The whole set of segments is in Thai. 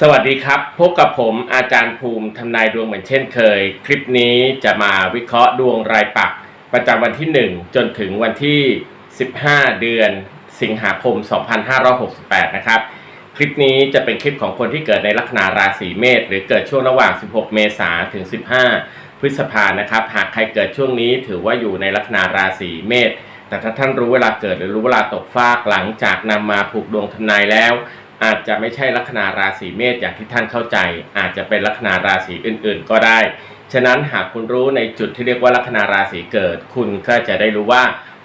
สวัสดีครับ พบกับผมอาจารย์ภูมิทำนายดวงเหมือนเช่นเคย คลิปนี้จะมาวิเคราะห์ดวงรายปักประจำวันที่ 1 จนถึงวันที่ 15 เดือน สิงหาคม 2568 นะครับ คลิปนี้จะเป็นคลิปของคนที่เกิดในลัคนาราศีเมษหรือเกิดช่วงระหว่าง 16 เมษาถึง 15 พฤษภานะครับ หากใครเกิดช่วงนี้ถือว่าอยู่ในลัคนาราศีเมษแต่ถ้าท่านรู้เวลาเกิดหรือรู้เวลาตกฟากหลังจากนำมาผูกดวงทำนายแล้ว อาจจะไม่ใช่ลัคนาราศีเมษอย่างที่ท่านเข้าใจ อาจจะเป็นลัคนาราศีอื่นๆ ก็ได้ ฉะนั้นหากคุณรู้ในจุดที่เรียกว่าลัคนาราศีเกิด คุณก็จะได้รู้ว่า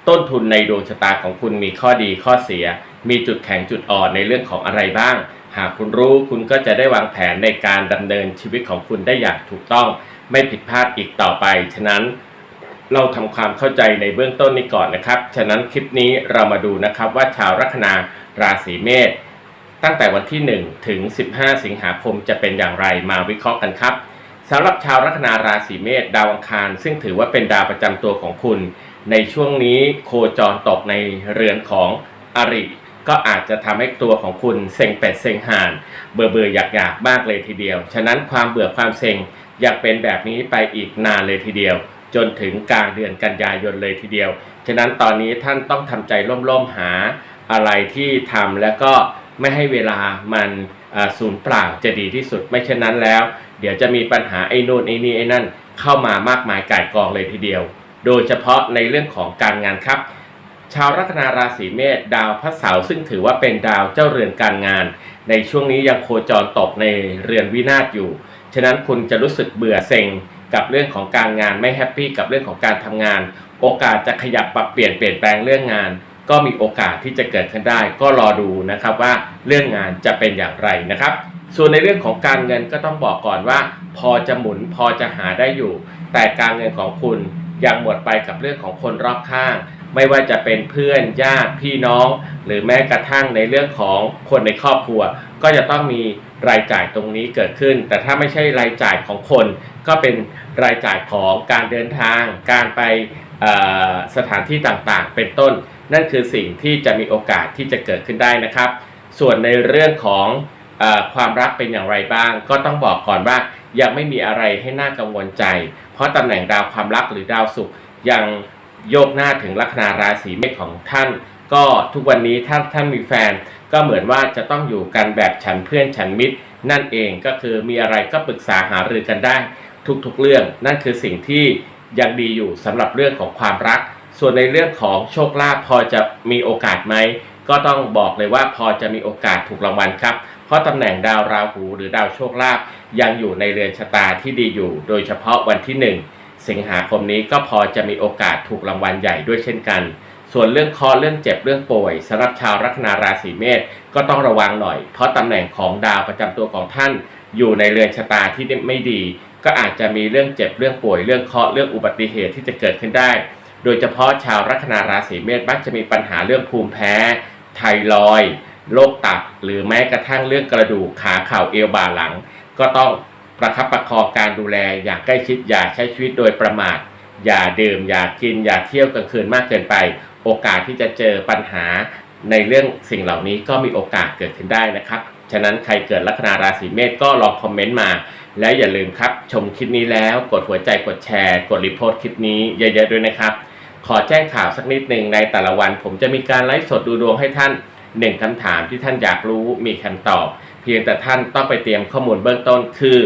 ต้นทุนในดวงชะตาของคุณมีข้อดีข้อเสีย มีจุดแข็งจุดอ่อนในเรื่องของอะไรบ้าง หากคุณรู้คุณก็จะได้วางแผนในการดำเนินชีวิตของคุณได้อย่างถูกต้อง ไม่ผิดพลาดอีกต่อไป ฉะนั้นเราทำความเข้าใจในเบื้องต้นนี้ก่อนนะครับ ฉะนั้นคลิปนี้เรามาดูนะครับว่าชาวลัคนาราศีเมษ ตั้งแต่วันที่ 1 ถึง 15 สิงหาคมจะเป็นอย่างไรมาวิเคราะห์กันครับสำหรับชาวลัคนาราศีเมษดาวอังคาร ซึ่งถือว่าเป็นดาวประจำตัวของคุณ ในช่วงนี้โคจรตกในเรือนของอริก็อาจจะทำให้ตัวของคุณเซ็งเป็ดเซ็งห่าน เบื่อเบื่ออยากอยากมากเลยทีเดียว ฉะนั้นความเบื่อความเซ็งอยากเป็นแบบนี้ไปอีกนานเลยทีเดียว จนถึงกลางเดือนกันยายนเลยทีเดียว ฉะนั้นตอนนี้ท่านต้องทำใจร่มๆหาอะไรที่ทำแล้วก็ ไม่ให้เวลามันสูญเปล่าจะดีที่สุด ไม่เช่นนั้นแล้ว เดี๋ยวจะมีปัญหาไอ้นู่นไอ้นี่ไอ้นั่นเข้ามามากมายก่ายกองเลยทีเดียว โดยเฉพาะในเรื่องของการงานครับชาวลัคนาราศีเมษดาวพระเสาร์ซึ่งถือว่าเป็นดาวเจ้าเรือนการงาน ในช่วงนี้ยังโคจรตกในเรือนวินาศอยู่ ฉะนั้นคุณจะรู้สึกเบื่อเซ็งกับเรื่องของการงานไม่แฮปปี้กับเรื่องของการทำงาน โอกาสจะขยับปรับเปลี่ยนเปลี่ยนแปลงเรื่องงาน ก็มีโอกาสที่จะเกิดขึ้นได้ ก็รอดูนะครับว่าเรื่องงานจะเป็นอย่างไรนะครับ ส่วนในเรื่องของการเงินก็ต้องบอกก่อนว่า พอจะหมุนพอจะหาได้อยู่ แต่การเงินของคุณยังหมดไปกับเรื่องของคนรอบข้าง ไม่ว่าจะเป็นเพื่อนญาติพี่น้อง หรือแม้กระทั่งในเรื่องของคนในครอบครัว ก็จะต้องมีรายจ่ายตรงนี้เกิดขึ้น แต่ถ้าไม่ใช่รายจ่ายของคน ก็เป็นรายจ่ายของการเดินทาง การไปสถานที่ต่างๆ เป็นต้น นั่นคือสิ่งที่จะมีโอกาสที่จะเกิดขึ้นได้นะครับ ส่วนในเรื่องของออความรักเป็นอย่างไรบ้าง ก็ต้องบอกก่อนว่ายังไม่มีอะไรให้น่ากังวลใจ เพราะตำแหน่งดาวความรักหรือดาวศุกร์ยังโยกหน้าถึงลัคนาราศีเมษของท่าน ก็ทุกวันนี้ถ้าท่านมีแฟน ก็เหมือนว่าจะต้องอยู่กันแบบฉันเพื่อนฉันมิตร นั่นเองก็คือมีอะไรก็ปรึกษาหารือกันได้ทุกๆเรื่อง นั่นคือสิ่งที่ยังดีอยู่สำหรับเรื่องของความรัก ส่วนในเรื่องของโชคลาภพอจะมีโอกาสไหมก็ต้องบอกเลยว่าพอจะมีโอกาสถูกรางวัลครับ เพราะตำแหน่งดาวราหูหรือดาวโชคลาภยังอยู่ในเรือนชะตาที่ดีอยู่ โดยเฉพาะวันที่ 1 สิงหาคมนี้ก็พอจะมีโอกาสถูกรางวัลใหญ่ด้วยเช่นกัน ส่วนเรื่องคอเรื่องเจ็บเรื่องป่วยสำหรับชาวลัคนาราศีเมษก็ต้องระวังหน่อย เพราะตำแหน่งของดาวประจำตัวของท่าน อยู่ในเรือนชะตาที่ไม่ดี ก็อาจจะมีเรื่องเจ็บเรื่องป่วยเรื่องเคราะเรื่องอุบัติเหตุที่จะเกิดขึ้นได้ โดยเฉพาะชาวลัคนาราศีเมษมักจะมีปัญหาเรื่องภูมิแพ้ ไทรอยด์โรคตับ หรือแม้กระทั่งเรื่องกระดูกขาเข่าเอวบ่าหลัง ก็ต้องประคับประคองการดูแลอย่างใกล้ชิดอย่าใช้ชีวิตโดยประมาท อย่าดื่ม อย่ากิน อย่าเที่ยวกลางคืนมากเกินไป โอกาสที่จะเจอปัญหาในเรื่องสิ่งเหล่านี้ก็มีโอกาสเกิดขึ้นได้นะครับ ฉะนั้นใครเกิดลัคนาราศีเมษก็ลองคอมเมนต์มา แล้วอย่าลืมครับ ชมคลิปนี้แล้วกดหัวใจกดแชร์ กดรีโพสต์คลิปนี้เยอะๆด้วยนะครับ ขอแจ้งข่าวสักนิดหนึ่งในแต่ละวัน ผมจะมีการไลฟ์สดดูดวงให้ท่านหนึ่งคำถามที่ท่านอยากรู้มีคำตอบ เพียงแต่ท่านต้องไปเตรียมข้อมูลเบื้องต้นคือ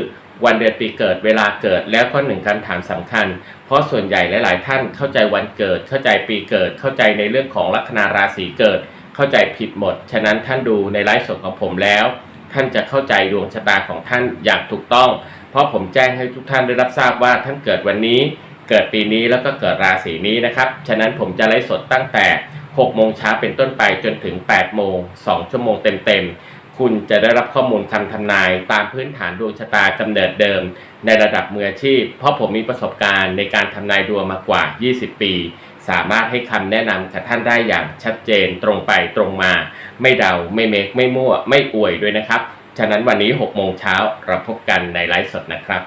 วันเดือนปีเกิดเวลาเกิดแล้วก็หนึ่งคำถามสำคัญ เพราะส่วนใหญ่หลาย ๆ ท่านเข้าใจวันเกิด เข้าใจปีเกิด เข้าใจในเรื่องของลัคนาราศีเกิด เข้าใจผิดหมด ฉะนั้นท่านดูในไลฟ์สดของผมแล้ว ท่านจะเข้าใจดวงชะตาของท่านอย่างถูกต้อง เพราะผมแจ้งให้ทุกท่านได้รับทราบว่าท่านเกิดวันนี้ เกิดปีนี้แล้วก็เกิดราศีนี้นะครับ ฉะนั้นผมจะไลฟ์สดตั้งแต่ 6 โมงเช้าเป็นต้นไปจนถึง 8 โมง 2 ชั่วโมงเต็มๆ คุณจะได้รับข้อมูลคำทำนายตามพื้นฐานดวงชะตากำเนิดเดิม ในระดับมืออาชีพ เพราะผมมีประสบการณ์ในการทำนายดวงมากว่า 20 ปี สามารถให้คำแนะนำกับท่านได้อย่างชัดเจนตรงไปตรงมา ไม่เดาไม่เมคไม่มั่ว ไม่อวยด้วยนะครับ ฉะนั้นวันนี้ 6 โมงเช้าเราพบกันในไลฟ์สดนะครับ